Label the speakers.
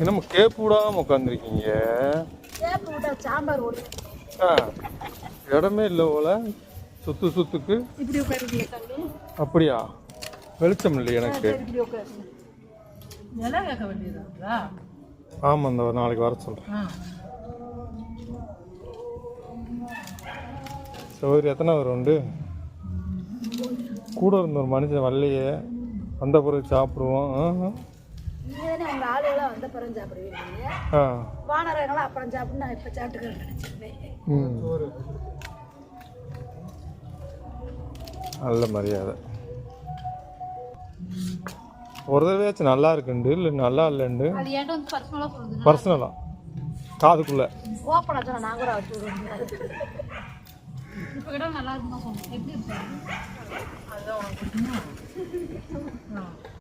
Speaker 1: என்னமோ கேப்பு விடாம உட்காந்துருக்கீங்க
Speaker 2: சாம்பார்
Speaker 1: இடமே இல்லை போல. சுத்து சுத்துக்கு. அப்படியா? வெளிச்சம் இல்லை எனக்கு. ஆமாம் இந்த நாளைக்கு வர சொல்கிறேன் சௌகரி எத்தனை வரும் உண்டு? கூட இருந்த ஒரு மனுஷன் வரலையே. வந்த பிறகு சாப்பிடுவோம்.
Speaker 2: நீங்க உங்க ஆளுகளாம் வந்த பிறகு சாப்பிடுவீங்க. வானரங்களாம் அப்புறம் சாப்பிட்டு நான் இப்போ சாப்பிட்டுக்கிறேன் நினச்சிருந்தேன்.
Speaker 1: நல்ல மரியாதை. ஒரு தடவையாச்சும் நல்லா இருக்குண்டு? இல்லை நல்லா இல்லைண்டு?
Speaker 3: பர்சனலாக
Speaker 1: காதுக்குள்ளே.
Speaker 2: ஓப்பனாக 笑 死